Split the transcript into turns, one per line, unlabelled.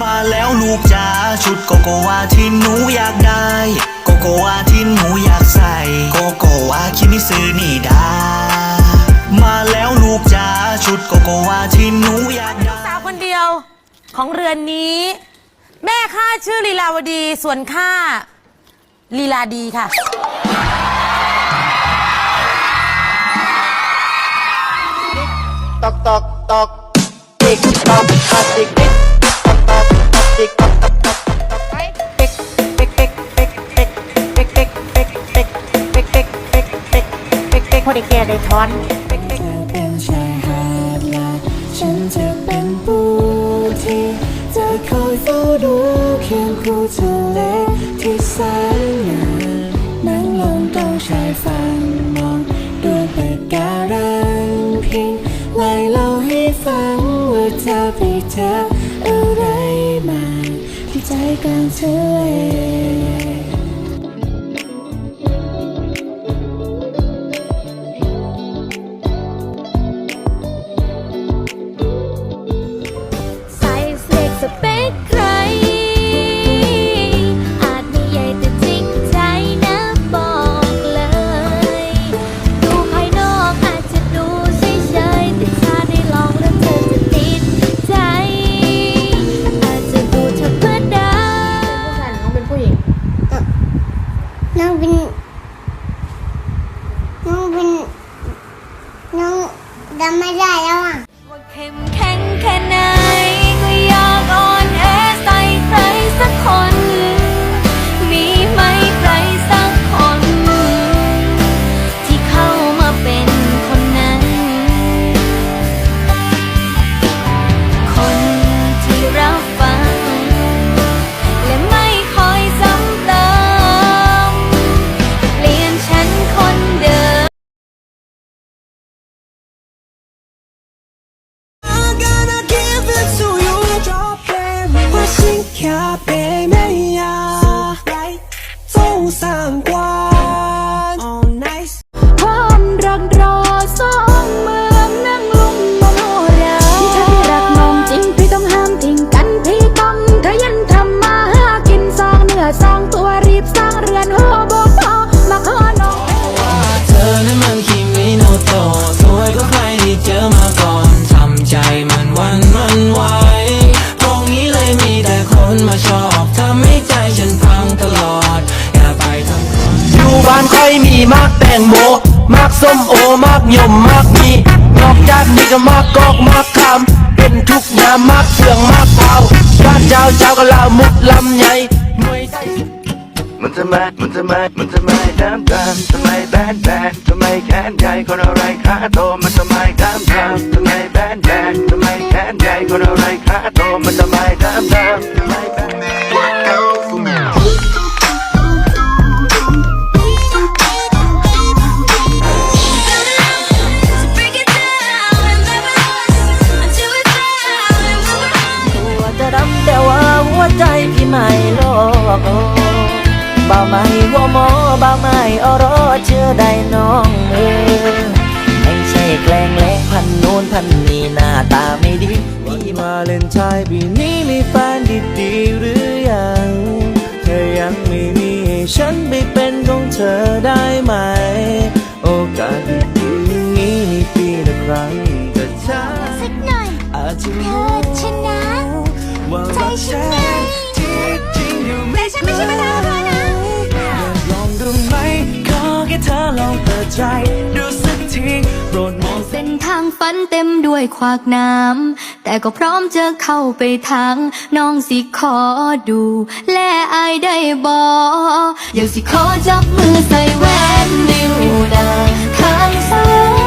มาแล้วลูกจ๋าชุดโกโกวาที่หนูอยากได้ โกโกวาที่หนูอยากใส่โกโก คิมิซึนี่ดา มาแล้วลูกจ๋าชุดโกโกวาที่หนูอยากได้
สาวคนเดียวของเรือนนี้ แม่ข้าชื่อลีลาวดี ส่วนข้าลีลาดีค่ะ
ตอกตอกตอกติ๊กตอกตอกติ๊กติ๊กตอกตอก ติ๊กติ๊กพอดีแกได้ทอน
เป็นชายหาดและฉันจะเป็นปูที่จะคอยเฝ้าดูเคียงคู่ทะเลที่แสนงามนั่งลงตรงชายฝั่งมองดูปะการังพิงไล่เล่าให้ฟังว่าเธอไปเจออะไรมาที่ใจกลางทะเล
那我你 สร้างกวา
น
ความรักรอสองเมืองนั่งลุมมโนราพี่ถ้ารักมองจริงพี่ต้องห้ามทิ้งกันพี่ต้องขยันทำมาหากินสร้างเนื้อสร้างตัวรีบสร้างเรือนโฮโบพอมาขอน้อง
เธอนั้นมันคิมิโนโตสวยก็ใครที่เจอมาก่อนทำใจมันวันมันไหวตรงนี้เลยมีแต่คนมาชอบทำให้
บ้านใครมีมากแตงโมมากส้มโอมากยมมากมีนอกจากนี้ก็มากกอกมากคำเป็นทุกยามมากเสืองมากเผาบ้านเจ้าเจ้าก็ลามุดลำใหญ่หน่วยใจ
มันทำไมมันทำไมมันทำไมดำดำทำไมแบนแบนทำไมแขนใหญ่คนอะไรขาโตมันทำไมดำดำทำไมแบนแบนทำไมแขนใหญ่คนอะไรขาโตมันทำไมดำดำทำไมแบน
พี่ไม่โลกบ่าวไม่หัวหมอบ่าวไม่อรอเชื่อได้น้องเออไม่ใช่แกล้งแล้งพันโน้นพันนี้หน้าตาไม่ดีนี่มาเล่นชายปีนี้มีแฟนดีๆหรือยังเธอยังไม่มีให้ฉันไปเป็นของเธอได้ไหม โอกาสดีๆอย่างนี้มีปีละครั้งแต่ช้า
สักหน่อย
อาจจะ
เธ
รู้
อชนะ
ว่า
ใจ
รัก
ฉัน ฉันไม่ใช่มะนาวด้วยนะ
ลองดูไหมขอแค่เธอลองเปิดใจดูสักทีโปรดมอง
เส้นทางฝันเต็มด้วยขวากน้ำแต่ก็พร้อมจะเข้าไปทางน้องสิขอดู และอายได้บอกอยากสิขอจับมือใส่แหวนนิ้วนางข้างซ้าย